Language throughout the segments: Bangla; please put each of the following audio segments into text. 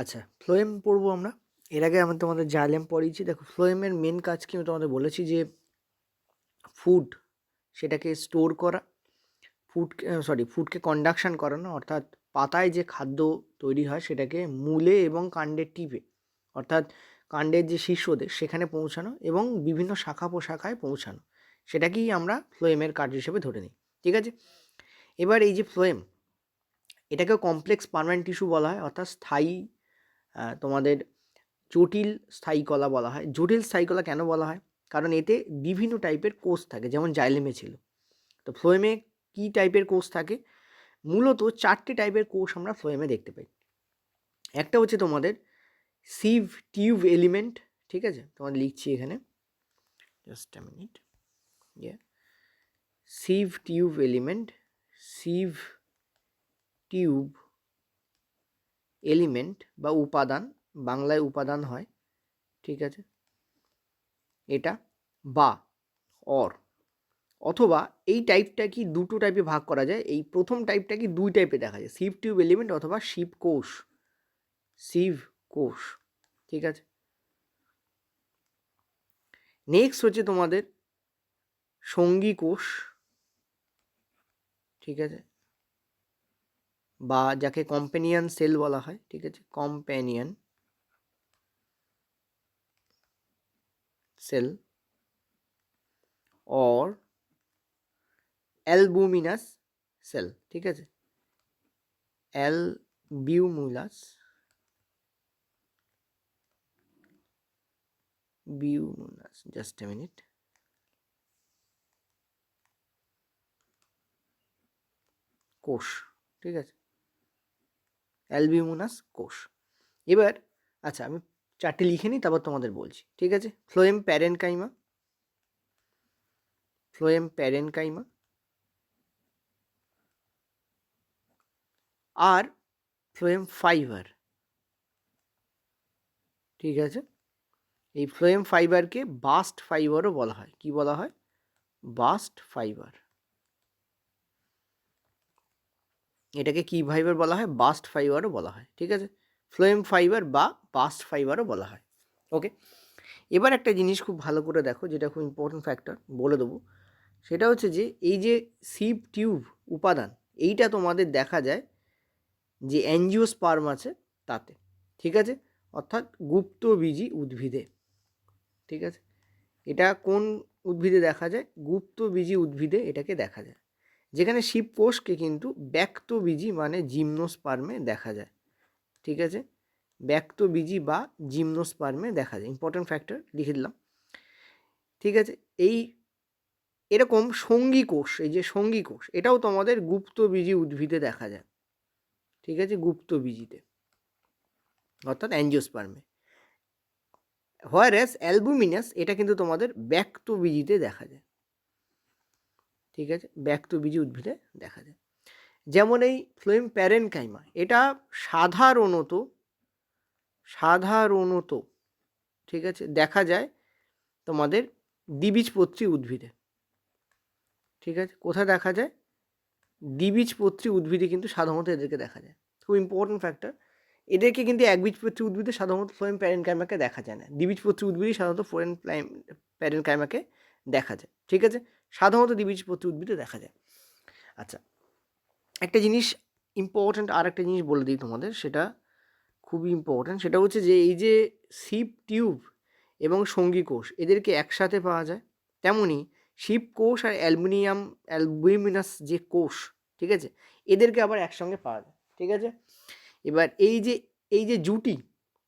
আচ্ছা ফ্লোয়েম পড়ব আমরা। এর আগে আমি তোমাদের জালেম পড়িয়েছি দেখো ফ্লোয়েমের মেন কাজ কি আমি তোমাদের বলেছি যে ফুড সেটাকে স্টোর করা ফুড সরি ফুডকে কন্ডাকশান করানো, অর্থাৎ পাতায় যে খাদ্য তৈরি হয় সেটাকে মূলে এবং কাণ্ডের টিপে, অর্থাৎ কাণ্ডের যে শীর্ষদেশ সেখানে পৌঁছানো এবং বিভিন্ন শাখা প্রশাখায় পৌঁছানো, সেটাকেই আমরা ফ্লোয়েমের কাজ হিসেবে ধরে নিই, ঠিক আছে? এবার এই যে ফ্লোয়েম এটাকে কমপ্লেক্স পার্মানেন্ট টিস্যু বলা হয়, অর্থাৎ স্থায়ী তোমাদের জটিল স্থায়ী কলা বলা হয়। জটিল স্থায়ী কলা কেন বলা হয়? কারণ এতে বিভিন্ন টাইপের কোষ থাকে, যেমন জাইলেমে ছিল। তো ফ্লোয়েমে কী টাইপের কোষ থাকে? মূলত চারটে টাইপের কোষ আমরা ফ্লোয়েমে দেখতে পাই। একটা হচ্ছে তোমাদের সিভ টিউব এলিমেন্ট ঠিক আছে? তোমাদের লিখছি এখানে। জাস্ট আ মিনিট ইয়ে sieve tube element sieve tube element বা উপাদান, বাংলায় উপাদান হয়, ঠিক আছে? এটা বা অর অথবা এই টাইপটা কি দুটো টাইপে ভাগ করা যায়? এই প্রথম টাইপটা কি দুই টাইপে দেখা যায় সিভ টিউব এলিমেন্ট অথবা শিব কোষ শিব কোষ ঠিক আছে? নেক্সট হচ্ছে তোমাদের সঙ্গী কোষ, ঠিক আছে? বা যাকে কম্পেনিয়ান সেল বলা হয়, ঠিক আছে? Companion cell or albuminous cell ঠিক আছে? অ্যালবিউমুলাস বিউমুলাস জাস্ট এ মিনিট কোষ, ঠিক আছে? অ্যালবিউমুনাস কোষ। এবার আচ্ছা আমি চারটে লিখে নিই, তারপর তোমাদের বলছি, ঠিক আছে? Phloem parenchyma. Phloem parenchyma. আর ফ্লোয়েম ফাইবার। ঠিক আছে? এই ফ্লোয়েম ফাইবারকে বাস্ট ফাইবারও বলা হয়। কি বলা হয়? Bast fibre. এটাকে কি ফাইবার বলা হয়? বাস্ট ফাইবারও বলা হয়, ঠিক আছে? ফ্লোয়েম ফাইবার বা বাস্ট ফাইবারও বলা হয় ওকে এবার একটা জিনিস খুব ভালো করে দেখো, যেটা খুব ইম্পর্টেন্ট ফ্যাক্টর বলে দেবো। সেটা হচ্ছে যে, এই যে সিপ টিউব উপাদান, এইটা তোমাদের দেখা যায় যে অ্যাঞ্জিওস্পার্ম আছে তাতে, ঠিক আছে? অর্থাৎ গুপ্তবীজী উদ্ভিদে, ঠিক আছে? এটা কোন উদ্ভিদে দেখা যায়? গুপ্তবীজী উদ্ভিদে এটাকে দেখা যায়। যেখানে শিবকোষকে কিন্তু ব্যক্তবীজী মানে জিমনোস্পার্মে দেখা যায়। ঠিক আছে? ব্যক্তবীজী বা জিমনোস্পার্মে দেখা যায়। ইম্পর্টেন্ট ফ্যাক্টর লিখে দিলাম। ঠিক আছে? এই এরকম সঙ্গী কোষ, এই যে সঙ্গী কোষ, এটাও তোমাদের গুপ্তবীজী উদ্ভিদে দেখা যায়। ঠিক আছে? গুপ্তবীজিতে। অর্থাৎ অ্যাঞ্জিওস্পার্মে। হোয়ারেস অ্যালবুমিনাস, এটা কিন্তু তোমাদের ব্যক্তবীজিতে দেখা যায়। ঠিক আছে? ব্যক্তবীজী উদ্ভিদে দেখা যায়। যেমন এই ফ্লোয়েম প্যারেনকাইমা, এটা সাধারণত সাধারণত, ঠিক আছে? দেখা যায় তোমাদের দ্বিবীজপত্রী উদ্ভিদে। ঠিক আছে? কোথায় দেখা যায়? দ্বিবীজপত্রী উদ্ভিদে কিন্তু সাধারণত এদেরকে দেখা যায়। খুব ইম্পর্টেন্ট ফ্যাক্টর এদেরকে কিন্তু একবীজপত্রী উদ্ভিদে সাধারণত ফ্লোয়েম প্যারেনকাইমাকে দেখা যায় না। দ্বিবীজপত্রী উদ্ভিদে সাধারণত ফ্লোয়েম প্যারেনকাইমাকে দেখা যায়। ঠিক আছে? সাধারণত দ্বিবীজপত্রী উদ্ভিদে দেখা যায়। আচ্ছা একটা জিনিস ইম্পর্ট্যান্ট আর একটা জিনিস বলে দিই তোমাদের, সেটা খুবই ইম্পর্ট্যান্ট সেটা হচ্ছে যে এই যে শিপ টিউব এবং সঙ্গী কোষ, এদেরকে একসাথে পাওয়া যায়। তেমনই শিপ কোষ আর অ্যালুমিনিয়াম অ্যালবুমিনাস যে কোষ, ঠিক আছে, এদেরকে আবার একসঙ্গে পাওয়া যায়, ঠিক আছে? এবার এই যে এই যে জুটি,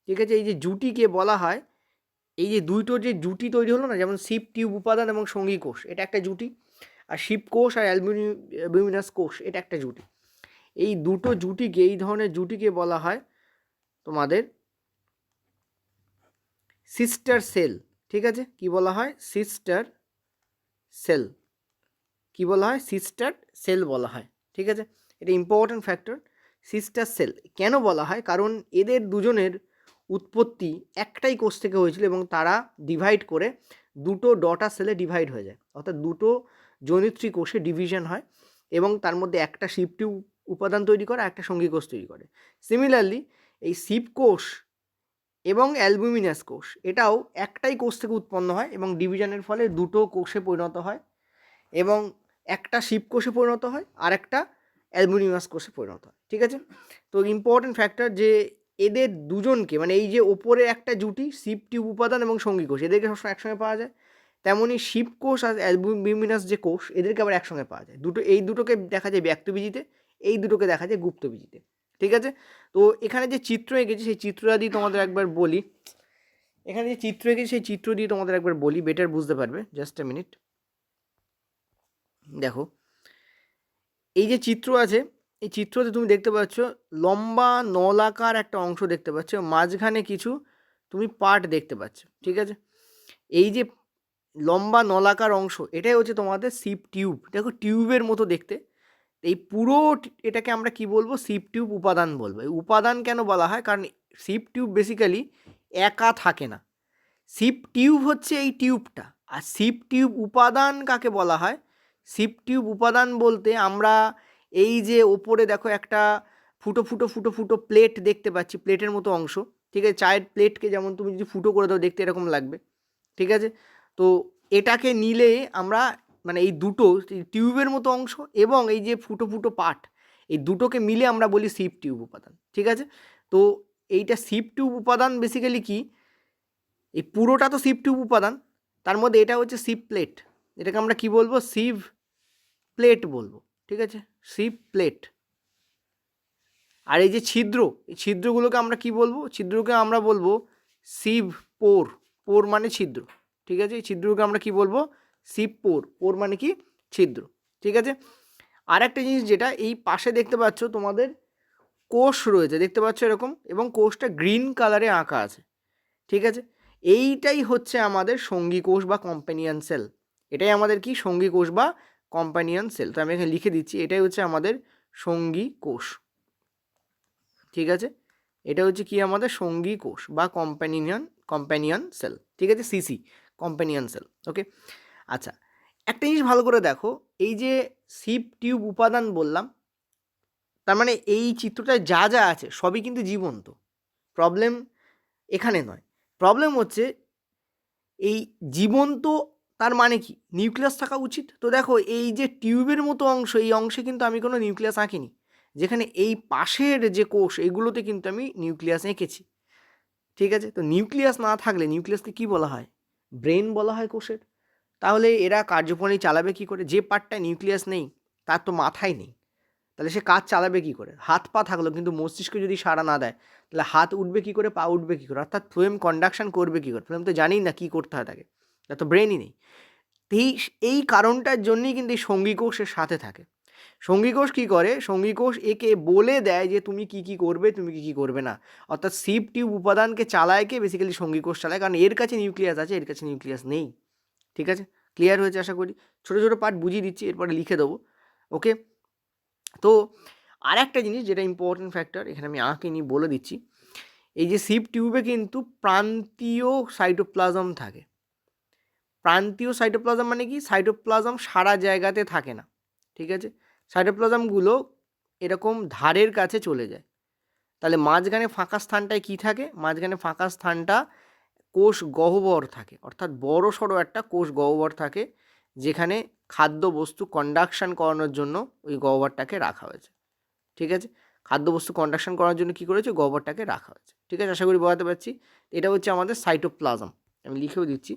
ঠিক আছে, এই যে জুটিকে বলা হয় এই যে দুটো যে জুটি তৈরি হলো না, যেমন শিপ টিউব, উপাদান এবং সঙ্গী কোষ, এটা একটা জুটি। আর শিপ কোষ আর অ্যালুমিনিয়াস কোষ, এটা একটা জুটি। এই দুটো জুটিকে, এই ধরনের জুটিকে বলা হয় তোমাদের সিস্টার সেল ঠিক আছে? কি বলা হয়? সিস্টার সেল কি বলা হয়? সিস্টার সেল বলা হয়, ঠিক আছে? এটা ইম্পর্ট্যান্ট ফ্যাক্টর সিস্টার সেল কেন বলা হয়? কারণ এদের দুজনের উৎপত্তি একটাই কোষ থেকে হয়েছিল এবং তারা ডিভাইড করে দুটো ডটার সেলে ডিভাইড হয়ে যায়। অর্থাৎ দুটো জনিত্রী কোষে ডিভিশন হয় এবং তার মধ্যে একটা শিপটি উপাদান তৈরি করে একটা সঙ্গী কোষ তৈরি করে। সিমিলারলি এই সিপ কোষ এবং অ্যালবুমিনাস কোষ এটাও একটাই কোষ থেকে উৎপন্ন হয় এবং ডিভিশনের ফলে দুটো কোষে পরিণত হয় এবং একটা শিপ কোষে পরিণত হয় আর একটা অ্যালবুমিনাস কোষে পরিণত হয়। ঠিক আছে? তো ইম্পর্টেন্ট ফ্যাক্টর যে এদের দুজনকে মানে এই যে ওপরে একটা জুটি শিপ টিউব উপাদান এবং সঙ্গী কোষ, এদেরকে সবসময় একসঙ্গে পাওয়া যায়। তেমনই শিব কোষ আর অ্যালবুমিনাস যে কোষ, এদেরকে আবার একসঙ্গে পাওয়া যায়। দুটো, এই দুটোকে দেখা যায় ব্যক্তবীজিতে এই দুটোকে দেখা যায় গুপ্তবীজিতে ঠিক আছে? তো এখানে যে চিত্র এঁকেছি, সেই চিত্রটা দিয়ে তোমাদের একবার বলি। এখানে যে চিত্র এঁকেছি, সেই চিত্র দিয়ে তোমাদের একবার বলি, বেটার বুঝতে পারবে। Just a minute. দেখো, এই যে চিত্র আছে এই চিত্রতে তুমি দেখতে পাচ্ছ লম্বা নলাকার একটা অংশ দেখতে পাচ্ছ, মাঝখানে কিছু তুমি পার্ট দেখতে পাচ্ছ, ঠিক আছে? এই যে লম্বা নলাকার অংশ, এটাই হচ্ছে তোমাদের সিপ টিউব। দেখো টিউবের মতো দেখতে। এই পুরো এটাকে আমরা কি বলব? সিপ টিউব উপাদান বলব। এই উপাদান কেন বলা হয়? কারণ সিপ টিউব বেসিক্যালি একা থাকে না। সিপ টিউব হচ্ছে এই টিউবটা। আর সিপ টিউব উপাদান কাকে বলা হয়? সিপ টিউব উপাদান বলতে আমরা এই যে ওপরে দেখো একটা ফুটো ফুটো ফুটো ফুটো প্লেট দেখতে পাচ্ছি, প্লেটের মতো অংশ, ঠিক আছে? চায়ের প্লেটকে যেমন তুমি যদি ফুটো করে দাও দেখতে এরকম লাগবে, ঠিক আছে? তো এটাকে নিলে আমরা মানে এই দুটো টিউবের মতো অংশ এবং এই যে ফুটো ফুটো পাট, এই দুটোকে মিলে আমরা বলি সিপ টিউব উপাদান, ঠিক আছে? তো এইটা সিপ টিউব উপাদান বেসিক্যালি কি? এই পুরোটা তো সিপ টিউব উপাদান, তার মধ্যে এটা হচ্ছে সিপ প্লেট, এটাকে আমরা কি বলব? সিভ প্লেট বলব। ঠিক আছে? সিপ প্লেট আর এই যে ছিদ্র, এই ছিদ্রগুলোকে আমরা কি বলব? ছিদ্রকে আমরা বলব সিভ পোর পোর মানে ছিদ্র, ঠিক আছে? এই ছিদ্রকে আমরা কি বলব? সিপ পোর পোর মানে কি? ছিদ্র, ঠিক আছে? আর একটা জিনিস যেটা, এই পাশে দেখতে পাচ্ছ তোমাদের কোষ রয়েছে, দেখতে পাচ্ছ এরকম? এবং কোষটা গ্রিন কালারে আঁকা আছে, ঠিক আছে? এইটাই হচ্ছে আমাদের সঙ্গী কোষ বা কম্প্যানিয়ান সেল এটাই আমাদের কি? সঙ্গী কোষ বা কম্প্যানিয়ান সেল তো আমি এখানে লিখে দিচ্ছি, এটাই হচ্ছে আমাদের সঙ্গী কোষ। ঠিক আছে? এটা হচ্ছে কি আমাদের সঙ্গী কোষ বা কম্প্যানিয়ান কম্প্যানিয়ান সেল ঠিক আছে? সিসি কম্প্যানিয়ান সেল ওকে আচ্ছা একটা জিনিস ভালো করে দেখো, এই যে সিপ টিউব উপাদান বললাম, তার মানে এই চিত্রটায় যা যা আছে সবই কিন্তু জীবন্ত। প্রবলেম এখানে নয়। প্রবলেম হচ্ছে এই জীবন্ত তার মানে কি? নিউক্লিয়াস থাকা উচিত? তো দেখো, এই যে টিউবের মতো অংশ, এই অংশে কিন্তু আমি কোনো নিউক্লিয়াস আঁকিনি। যেখানে এই পাশের যে কোষ, এগুলোতে কিন্তু আমি নিউক্লিয়াস এঁকেছি। ঠিক আছে? তো নিউক্লিয়াস না থাকলে, নিউক্লিয়াসকে কি বলা হয়? ব্রেন বলা হয় কোষের। তাহলে এরা কার্যপ্রণালী চালাবে কি করে? যে পার্টটায় নিউক্লিয়াস নেই, তার তো মাথায় নেই। তাহলে সে কাজ চালাবে কি করে? হাত পা থাকল, কিন্তু মস্তিষ্ক যদি সাড়া না দেয়, তাহলে হাত উঠবে কি করে? পা উঠবে কি করে? অর্থাৎ ফ্লেম কন্ডাকশন করবে কি করে? ফ্লেম তো জানেই না কী করতে হয় তাকে। তার তো ব্রেনই নেই। এই এই কারণটার জন্যই কিন্তু এই সঙ্গী কোষের সাথে থাকে। সঙ্গী কোষ কী করে? সঙ্গী কোষ একে বলে দেয় যে, তুমি কি কি করবে, তুমি কি কি করবে না। অর্থাৎ সিপ টিউব উপাদানকে চালায় কে? বেসিক্যালি সঙ্গী কোষ চালায়। কারণ এর কাছে নিউক্লিয়াস আছে, এর কাছে নিউক্লিয়াস নেই। ঠিক আছে? ক্লিয়ার হয়েছে আশা করি? ছোটো ছোটো পার্ট বুঝিয়ে দিচ্ছি, এরপরে লিখে দেবো। ওকে তো আর একটা জিনিস যেটা ইম্পর্টেন্ট ফ্যাক্টর এখানে আমি আঁকে নিয়ে বলে দিচ্ছি। এই যে সিপ টিউবে কিন্তু প্রান্তীয় সাইটোপ্লাজম থাকে। প্রান্তীয় সাইটোপ্লাজম মানে কি? সাইটোপ্লাজম সারা জায়গাতে থাকে না, ঠিক আছে? সাইটোপ্লাজমগুলো এরকম ধারের কাছে চলে যায়। তাহলে মাঝখানে ফাঁকা স্থানটায় কি থাকে? মাঝখানে ফাঁকা স্থানটা কোষ গহ্বর থাকে, অর্থাৎ বড় সড়ো একটা কোষ গহ্বর থাকে, যেখানে খাদ্যবস্তু কন্ডাকশান করানোর জন্য ওই গহ্বরটাকে রাখা হয়েছে, ঠিক আছে? খাদ্যবস্তু কন্ডাকশান করার জন্য কী করেছে? গহ্বরটাকে রাখা হয়েছে, ঠিক আছে? আশা করি বোঝাতে পারছি। এটা হচ্ছে আমাদের সাইটোপ্লাজম আমি লিখেও দিচ্ছি।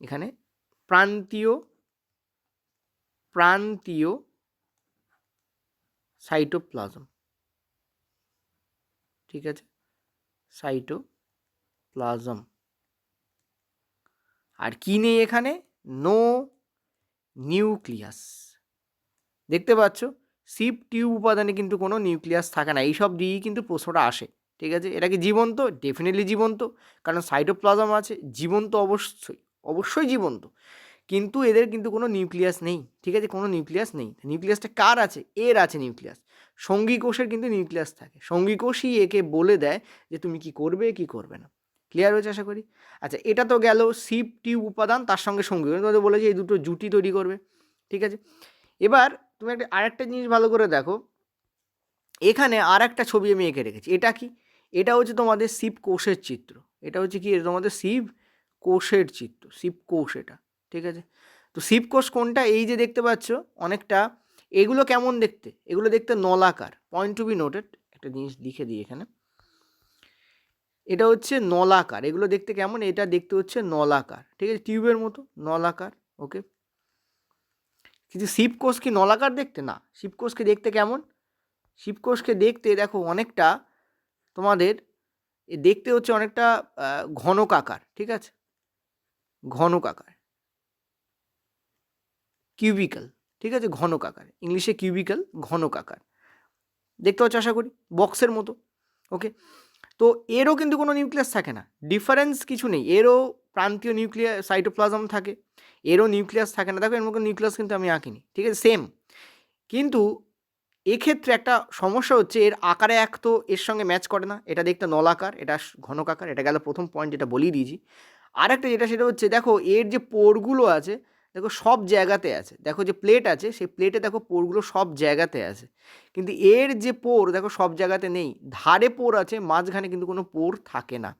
এখানে প্রান্তীয় প্রান্তীয় সাইটোপ্লাজম ঠিক আছে? সাইটোপ্লাজম আর কি নেই এখানে? নো নিউক্লিয়াস দেখতে পাচ্ছ? সিপ টিউব উপাদানে কিন্তু কোনো নিউক্লিয়াস থাকে না। এইসব দিয়েই কিন্তু প্রশ্নটা আসে। ঠিক আছে? এটা কি জীবন্ত? ডেফিনেটলি জীবন্ত। কারণ সাইটোপ্লাজম আছে। জীবন্ত অবশ্যই। অবশ্যই জীবন্ত। কিন্তু এদের কিন্তু কোনো নিউক্লিয়াস নেই, ঠিক আছে? কোনো নিউক্লিয়াস নেই। নিউক্লিয়াসটা কার আছে? এর আছে নিউক্লিয়াস। সঙ্গী কোষের কিন্তু নিউক্লিয়াস থাকে। সঙ্গী কোষই একে বলে দেয় যে তুমি কি করবে কি করবে না। ক্লিয়ার হয়েছে আশা করি? আচ্ছা এটা তো গেল সিপ টিউব উপাদান, তার সঙ্গে সঙ্গী। তোমাদের বলেছে এই দুটো জুটি তৈরি করবে, ঠিক আছে? এবার তুমি একটা, আরেকটা জিনিস ভালো করে দেখো। এখানে আর একটা ছবি আমি এঁকে রেখেছি। এটা কি? এটা হচ্ছে তোমাদের শিব কোষের চিত্র। এটা হচ্ছে কি? তোমাদের শিব কোষের চিত্র, শিব কোষ এটা, ঠিক আছে? তো শিব কোষ কোনটা? এই যে দেখতে পাচ্ছ, অনেকটা, এগুলো কেমন দেখতে? এগুলো দেখতে নলাকার পয়েন্ট টু বি নোটেড একটা জিনিস লিখে দিই এখানে। এটা হচ্ছে নলাকার, এগুলো দেখতে কেমন? এটা দেখতে হচ্ছে নলাকার, ঠিক আছে? টিউবের মতো, নলাকার ওকে কিন্তু শিবকোষ কি নলাকার দেখতে? না শিবকোষকে দেখতে কেমন? শিবকোষকে দেখতে, দেখো, অনেকটা তোমাদের দেখতে হচ্ছে অনেকটা ঘনকাকার ঠিক আছে? ঘনকাকার কিউবিক্যাল ঠিক আছে? ঘনকাকার ইংলিশে কিউবিক্যাল ঘনকাকার দেখতে পাচ্ছ আশা করি? বক্সের মতো ওকে তো এরও কিন্তু কোনো নিউক্লিয়াস থাকে না। ডিফারেন্স কিছু নেই। এরও প্রান্তীয় নিউক্লিয়ার সাইটোপ্লাজম থাকে। এরও নিউক্লিয়াস থাকে না। দেখো, এর মধ্যে নিউক্লিয়াস কিন্তু আমি আঁকিনি, ঠিক আছে? সেম কিন্তু এক্ষেত্রে একটা সমস্যা হচ্ছে, এর আকারে এক তো এর সঙ্গে ম্যাচ করে না। এটা দেখতে নলাকার এটা ঘনকাকার এটা গেল প্রথম পয়েন্ট যেটা বলিয়ে দিয়েছি। আর একটা যেটা, সেটা হচ্ছে দেখো এর যে পোরগুলো আছে, দেখো সব জায়গাতে আছে। দেখো যে প্লেট আছে, সেই প্লেটে দেখো পোরগুলো সব জায়গাতে আছে। কিন্তু এর যে পোর, দেখো সব জায়গাতে নেই। ধারে পোর আছে, মাঝখানে কিন্তু কোনো পোর থাকে না।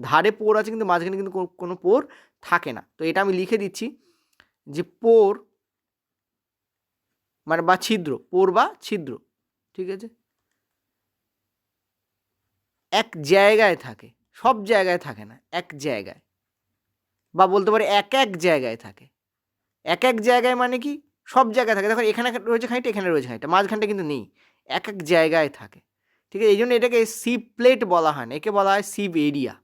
ধারে পোর আছে, কিন্তু মাঝখানে কিন্তু কোনো- কোনো পোর থাকে না। তো এটা আমি লিখে দিচ্ছি যে পোর মানে বা ছিদ্র, পোর বা ছিদ্র, ঠিক আছে? এক জায়গায় থাকে, সব জায়গায় থাকে না, এক জায়গায়। বা বলতে পারে এক এক জায়গায় থাকে। এক এক জায়গায় মানে কি? সব জায়গায় থাকে। দেখো এখানে রয়েছে খানিকটা, এখানে রয়েছে খানিকটা, মাঝখানটা কিন্তু নেই। এক এক জায়গায় থাকে। ঠিক আছে? এই জন্য এটাকে সিপ প্লেট বলা হয় না। একে বলা হয় সিপ এরিয়া।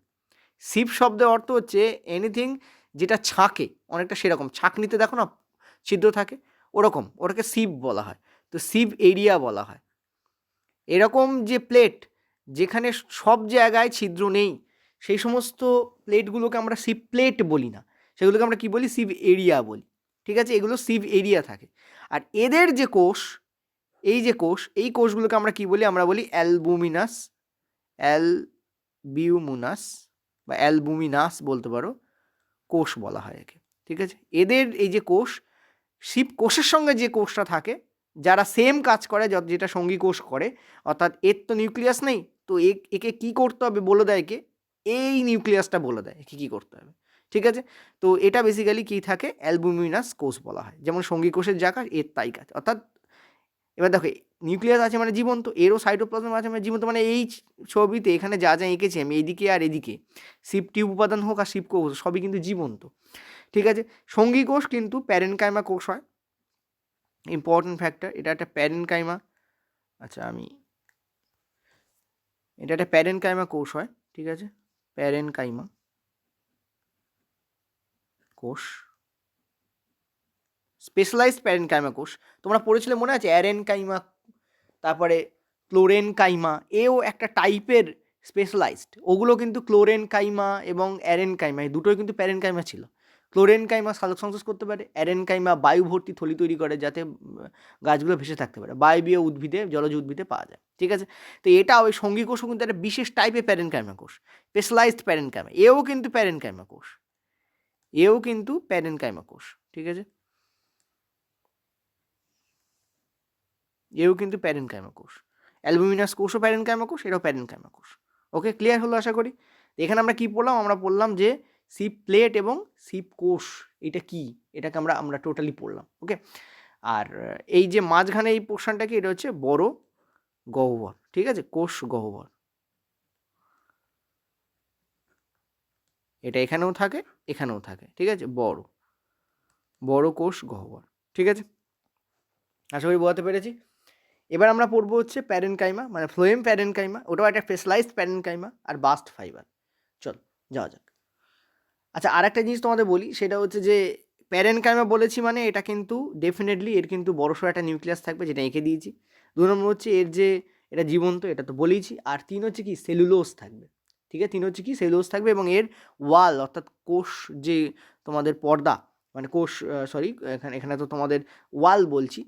সিপ শব্দের অর্থ হচ্ছে এনিথিং যেটা ছাঁকে। অনেকটা সেরকম। ছাঁকনিতে দেখো না, ছিদ্র থাকে, ওরকম। ওটাকে সিপ বলা হয়। তো সিপ এরিয়া বলা হয়। এরকম যে প্লেট যেখানে সব জায়গায় ছিদ্র নেই সেই সমস্ত প্লেটগুলোকে আমরা সিপ প্লেট বলি না। সেগুলোকে আমরা কি বলি? সিপ এরিয়া বলি। ঠিক আছে? এগুলো সিপ এরিয়া থাকে। আর এদের যে কোষ, এই যে কোষ, এই কোষগুলোকে আমরা কি বলি? আমরা বলি অ্যালবুমিনাস, অ্যালবিউমুনাস বা অ্যালবুমিনাস বলতে পারো, কোষ বলা হয় একে। ঠিক আছে? এদের এই যে কোষ শিব কোষের সঙ্গে যে কোষটা থাকে, যারা সেম কাজ করে, যত- যেটা সঙ্গী কোষ করে, অর্থাৎ এর তো নিউক্লিয়াস নেই, তো একে কি করতে হবে বলে দেয় কে এই নিউক্লিয়াসটা বলে দেয় একে কী করতে হবে, ঠিক আছে? তো এটা বেসিক্যালি কী থাকে? অ্যালবুমিনাস কোষ বলা হয়। যেমন সঙ্গী কোষের যা এর তাই কাজ অর্থাৎ এবার দেখো, নিউক্লিয়াস আছে মানে জীবন্ত, এরও সাইটোপ্লাজম আছে মানে জীবন্ত মানে এই ছবিতে এখানে যা যা এঁকেছি আমি এইদিকে আর এদিকে, শিব টিউব উপাদান হোক আর শিব কোষ সবই কিন্তু জীবন্ত, ঠিক আছে? সঙ্গী কোষ কিন্তু প্যারেনকাইমা কোষ হয়। ইম্পর্টেন্ট ফ্যাক্টর এটা একটা প্যারেনকাইমা আচ্ছা আমি, এটা একটা প্যারেনকাইমা কোষ হয়, ঠিক আছে? প্যারেনকাইমা। কোষ? স্পেশালাইজড প্যারেনকাইমা কোষ। তোমরা পড়েছিলে মনে আছে? অ্যারেনকাইমা, তারপরে ক্লোরেনকাইমা, এও একটা টাইপের স্পেশালাইজড ওগুলো কিন্তু ক্লোরেনকাইমা এবং অ্যারেনকাইমা, এই দুটোই কিন্তু প্যারেনকাইমা ছিল। ক্লোরেনকাইমা সালোক সংশ্লেষ করতে পারে, অ্যারেনকাইমা বায়ু ভর্তি থলি তৈরি করে যাতে গাছগুলো ভেসে থাকতে পারে, বায়বীয় উদ্ভিদে, জলজ উদ্ভিদে পাওয়া যায়, ঠিক আছে? তো এটা ওই সঙ্গী কোষও কিন্তু একটা বিশেষ টাইপের প্যারেনকাইমা কোষ স্পেশালাইজড প্যারেনকাইমা, এও কিন্তু প্যারেনকাইমা কোষ, এও কিন্তু প্যারেনকাইমা কোষ, ঠিক আছে? এও কিন্তু প্যারেনকাইমা কোষ অ্যালবুমিনাস কোষও প্যারেনকাইমা কোষ, এটাও প্যারেনকাইমা কোষ ওকে ক্লিয়ার হলো আশা করি? এখানে আমরা কি পড়লাম? আমরা পড়লাম যে সিপ প্লেট এবং শিপ কোষ, এটা কি? এটাকে আমরা আমরা টোটালি পড়লাম ওকে আর এই যে মাঝখানে এই পোর্শনটা কি? এটা হচ্ছে বড় গহ্বর, ঠিক আছে? কোষ গহ্বর। এটা এখানেও থাকে এখানেও থাকে, ঠিক আছে? বড় বড় কোষ গহ্বর, ঠিক আছে? আশা করি বোঝাতে পেরেছি। এবার আমরা পড়ব হচ্ছে প্যারেনকাইমা মানে ফ্লোয়েম প্যারেনকাইমা ওটাও একটা স্পেশালাইজড প্যারেনকাইমা আর বাস্ট ফাইবার চল, যাওয়া যাক। আচ্ছা আর একটা জিনিস তোমাদের বলি, সেটা হচ্ছে যে প্যারেনকাইমা বলেছি মানে এটা কিন্তু ডেফিনেটলি এর কিন্তু বড়সড় একটা নিউক্লিয়াস থাকবে যেটা এঁকে দিয়েছি। দু নম্বর হচ্ছে এর যে এটা জীবন্ত, এটা তো বলেইছি। আর তিন হচ্ছে কি সেলুলোস থাকবে, ঠিক আছে? তিন হচ্ছে কি সেলুলোজ থাকবে এবং এর ওয়াল অর্থাৎ কোষ যে তোমাদের পর্দা মানে কোষ সরি এখানে এখানে তো তোমাদের ওয়াল বলছি,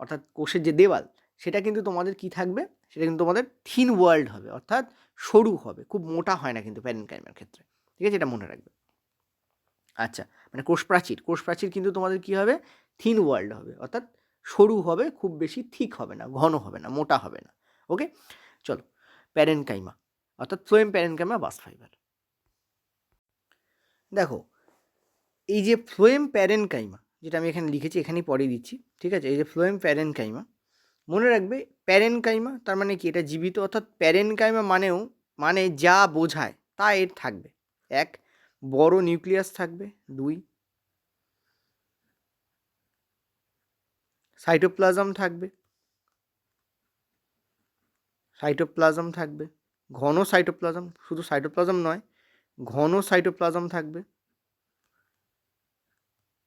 অর্থাৎ কোষের যে দেওয়াল, সেটা কিন্তু তোমাদের কি থাকবে? সেটা কিন্তু তোমাদের থিন ওয়ার্ল্ড হবে, অর্থাৎ সরু হবে, খুব মোটা হয় না কিন্তু প্যারেনকাইমের ক্ষেত্রে, ঠিক আছে? এটা মনে রাখবে। আচ্ছা মানে কোষ প্রাচীর কোষ প্রাচীর কিন্তু তোমাদের কি হবে? থিন ওয়ার্ল্ড হবে, অর্থাৎ সরু হবে, খুব বেশি থিক হবে না, ঘন হবে না, মোটা হবে না, ওকে? চলো, প্যারেনকাইমা, অর্থাৎ ফ্লোয়েম প্যারেনকাইমা বাস ফাইবার দেখো, এই যে ফ্লোয়েম প্যারেনকাইমা, যেটা আমি এখানে লিখেছি, এখানেই পরে দিচ্ছি, ঠিক আছে? এই যে ফ্লোয়েম প্যারেনকাইমা, মনে রাখবে, প্যারেনকাইমা, তার মানে কি? এটা জীবিত, অর্থাৎ প্যারেনকাইমা মানেও মানে যা বোঝায়, তা এর থাকবে। এক বড় নিউক্লিয়াস থাকবে, দুই। সাইটোপ্লাজম থাকবে। সাইটোপ্লাজম থাকবে। ঘন সাইটোপ্লাজম, শুধু সাইটোপ্লাজম নয়, ঘন সাইটোপ্লাজম থাকবে।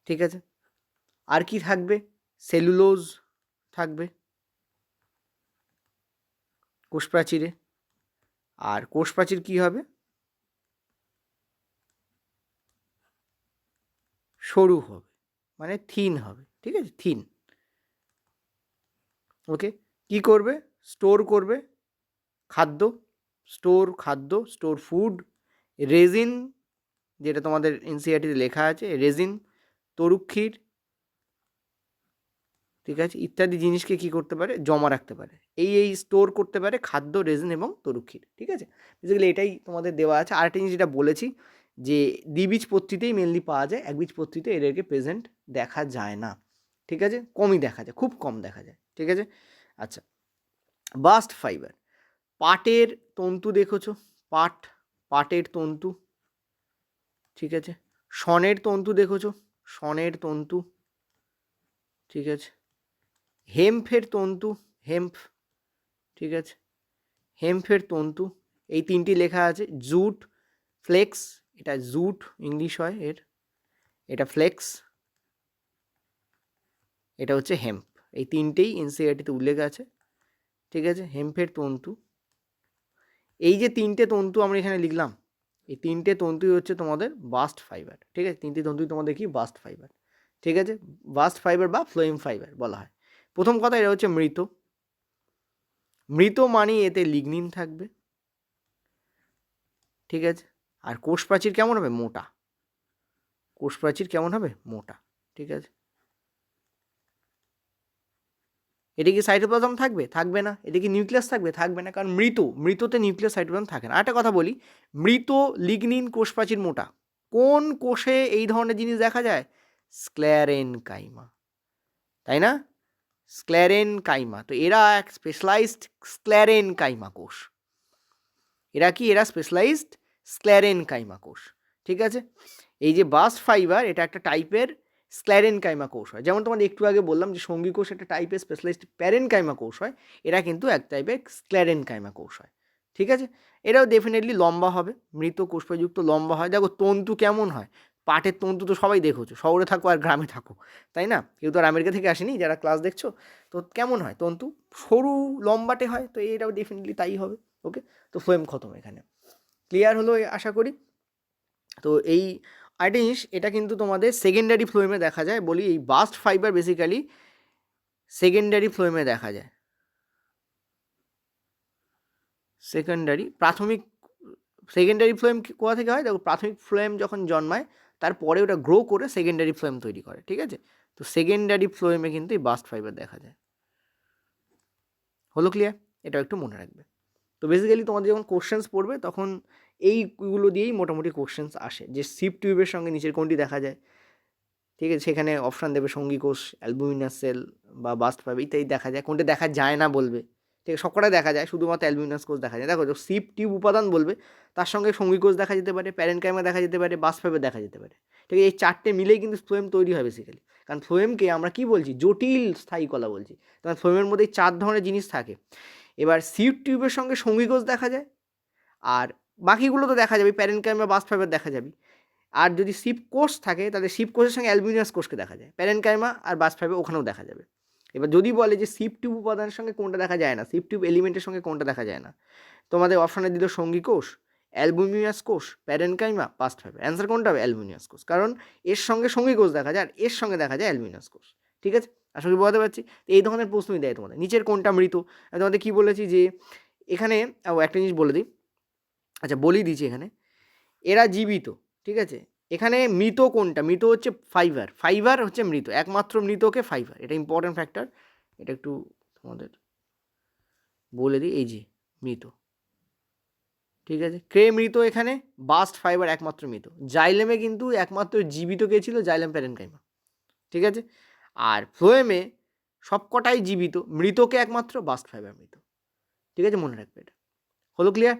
ঠিক আছে? আর কি থাকবে? সেলুলোজ থাকবে। কোষপ্রাচীরে। আর কোষপ্রাচীর কী হবে? সরু হবে মানে থিন হবে, ঠিক আছে? থিন। ওকে? কি করবে? স্টোর করবে। খাদ্য, স্টোর খাদ্য, স্টোর ফুড, রেজিন, যেটা তোমাদের এনসিআরটিতে লেখা আছে, রেজিন তরুক্ষীর ঠিক আছে? ইত্যাদি জিনিসকে কি করতে পারে? জমা রাখতে পারে। এই এই স্টোর করতে পারে খাদ্য, রেজিন এবং তরুক্ষীর ঠিক আছে? বেসিক্যালি এটাই তোমাদের দেওয়া আছে। আরেকটা জিনিস যেটা বলেছি যে দ্বিবীজপত্রীতেই মেনলি পাওয়া যায় একবীজপত্রীতে এদেরকে প্রেজেন্ট দেখা যায় না। ঠিক আছে? কমই দেখা যায়, খুব কম দেখা যায়। ঠিক আছে? আচ্ছা। বাস্ট ফাইবার পাটের তন্তু দেখেছ? পাট, পাটের তন্তু। ঠিক আছে? সনের তন্তু দেখেছ? সনের তন্তু। ঠিক আছে? হেম্ফের তন্তু হেম্প ঠিক আছে? হেম্ফের তন্তু। এই তিনটি লেখা আছে। জুট, ফ্লেক্স এটা জুট ইংলিশ হয় এর। এটা ফ্লেক্স এটা হচ্ছে হেম্প এই তিনটেই এনসিআরটিতে উল্লেখ আছে। ঠিক আছে? হেম্পের তন্তু। এই যে তিনটে তন্তু আমরা এখানে লিখলাম, এই তিনটে তন্তুই হচ্ছে তোমাদের বাস্ট ফাইবার ঠিক আছে? তিনটে তন্তুই তোমাদের কি? বাস্ট ফাইবার ঠিক আছে? বাস্ট ফাইবার বা ফ্লোয়েম ফাইবার বলা হয়। প্রথম কথা এটা হচ্ছে মৃত। মৃত মানে এতে লিগনিন থাকবে। ঠিক আছে? আর কোষ প্রাচীর কেমন হবে? মোটা। কোষ প্রাচীর কেমন হবে? মোটা। ঠিক আছে? এটা কি সাইটোপ্লাজম থাকবে? থাকবে না। এটা কি নিউক্লিয়াস থাকবে? থাকবে না। কারণ মৃত, মৃততে নিউক্লিয়াস সাইটোপ্লাজম থাকে না। আরেকটা কথা বলি। মৃত লিগনিন কোষ প্রাচীর মোটা। কোন কোষে এই ধরনের জিনিস দেখা যায়? স্ক্ল্যারেন কাইমা তাই না? স্ক্ল্যারেন কাইমা তো এরা এক স্পেশালাইজড স্ক্ল্যারেন কাইমা কোষ। এরা কি? এরা স্পেশালাইজড স্ক্ল্যারেন কাইমা কোষ ঠিক আছে? এই যে বাস্ট ফাইবার এটা একটা টাইপের স্ক্ল্যারেন কাইমা কোষ হয়। যেমন তোমাদের একটু আগে বললাম যে সঙ্গী কোষ একটা টাইপের স্পেশালাইজড প্যারেন কাইমা কোষ হয়, এরা কিন্তু এক টাইপের স্ক্ল্যারেন কাইমা কোষ হয়, ঠিক আছে? এরাও ডেফিনেটলি লম্বা হবে, মৃত কোষপ্রযুক্ত লম্বা হয়। দেখো, তন্তু কেমন হয়? পাটের তন্তু তো সবাই দেখেছ, শহরে থাকো আর গ্রামে থাকো, তাই না? কেউ তো আর আমেরিকা থেকে আসেনি, যারা ক্লাস দেখছ, তো কেমন হয়? তন্তু সরু লম্বাটে হয়, তো এটাও ডেফিনেটলি তাই হবে ওকে তো ফ্লোয়েম খতম এখানে। ক্লিয়ার হলো আশা করি। তো এই আরেকটা জিনিস, এটা কিন্তু তোমাদের সেকেন্ডারি ফ্লোয়েমে দেখা যায় বলি, এই বাস্ট ফাইবার বেসিক্যালি সেকেন্ডারি ফ্লোয়েমে দেখা যায়। সেকেন্ডারি প্রাথমিক সেকেন্ডারি ফ্লোয়েম কোথা থেকে হয়? দেখো প্রাথমিক ফ্লোয়েম যখন জন্মায়, তারপরে ওটা গ্রো করে সেকেন্ডারি ফ্লোয়েম তৈরি করে, ঠিক আছে? তো সেকেন্ডারি ফ্লোয়েমে কিন্তু এই বাস্ট ফাইবার দেখা যায়। হলো ক্লিয়ার এটাও একটু মনে রাখবে। তো বেসিক্যালি তোমাদের যখন কোশ্চেন্স পড়বে, তখন এইগুলো দিয়েই মোটামুটি কোশ্চেন্স আসে। যে সিপ টিউবের সঙ্গে নিচের কোনটি দেখা যায়, ঠিক আছে? সেখানে অপশান দেবে সঙ্গী কোষ অ্যালবুমিনাস সেল বা বাস্ট ফাইবার ইত্যাদি দেখা যায়। কোনটা দেখা যায় না বলবে, ঠিক আছে? সবকটাই দেখা যায়, শুধুমাত্র অ্যালবুমিনাস কোষ দেখা যায়। দেখো সিপ টিউব উপাদান বলবে, তার সঙ্গে সঙ্গী কোষ দেখা যেতে পারে প্যারেনকাইমা দেখা যেতে পারে বাস্ট ফাইবার দেখা যেতে পারে। ঠিক আছে? এই চারটে মিলেই কিন্তু ফ্লোয়েম তৈরি হয় বেসিক্যালি কারণ ফ্লোয়েমকে আমরা কী বলছি? জটিল স্থায়ী কলা বলছি। কারণ ফ্লোয়েমের মধ্যে চার ধরনের জিনিস থাকে। এবার সিপ টিউবের সঙ্গে সঙ্গী কোষ দেখা যায়। আর বাকিগুলো তো দেখা যাবে প্যারেনকাইমা বাস্ট ফাইবার দেখা যাবে আর যদি সিপ কোষ থাকে, তাহলে সিপ কোষের সঙ্গে অ্যালবিনিয়াস কোষকে দেখা যায়। প্যারেনকাইমা আর বাস্ট ফাইবার ওখানেও দেখা যাবে। এবার যদি বলে যে সিপ টিউব উপাদানের সঙ্গে কোনটা দেখা যায় না সিপ টিউব এলিমেন্টের সঙ্গে কোনটা দেখা যায় না, তোমাদের অপশানে দিল সঙ্গী কোষ অ্যালবুমিনাস কোষ প্যারেনকাইমা পাস্ট ফাইবার অ্যান্সার কোনটা হবে? অ্যালবুমিনাস কোষ কারণ এর সঙ্গে সঙ্গী কোষ দেখা যায় আর এর সঙ্গে দেখা যায় অ্যালবুমিনাস কোষ ঠিক আছে? আশা করি বোঝাতে পারছি এই ধরনের প্রশ্নই দেয় তোমাদের। নিচের কোনটা মৃত? তোমাদের কী বলেছি যে, এখানে একটা জিনিস বলে দিই। আচ্ছা বলেই দিচ্ছি এখানে। এরা জীবিত, ঠিক আছে? এখানে মৃত কোনটা? মৃত হচ্ছে ফাইবার। ফাইবার হচ্ছে মৃত। একমাত্র মৃতকে ফাইবার। এটা ইম্পর্ট্যান্ট ফ্যাক্টর এটা একটু তোমাদের বলে দিই। এই যে, মৃত। ঠিক আছে? ক্রে মৃত এখানে? বাস্ট ফাইবার একমাত্র মৃত। জাইলেমে কিন্তু একমাত্র জীবিত কে ছিল? Xylem parenchyma. ঠিক আছে? আর ফ্লোয়েমে সবকটাই জীবিত, মৃতকে একমাত্র বাস্ট ফাইবার মৃত। ঠিক আছে? মনে রাখবে এটা। হলো ক্লিয়ার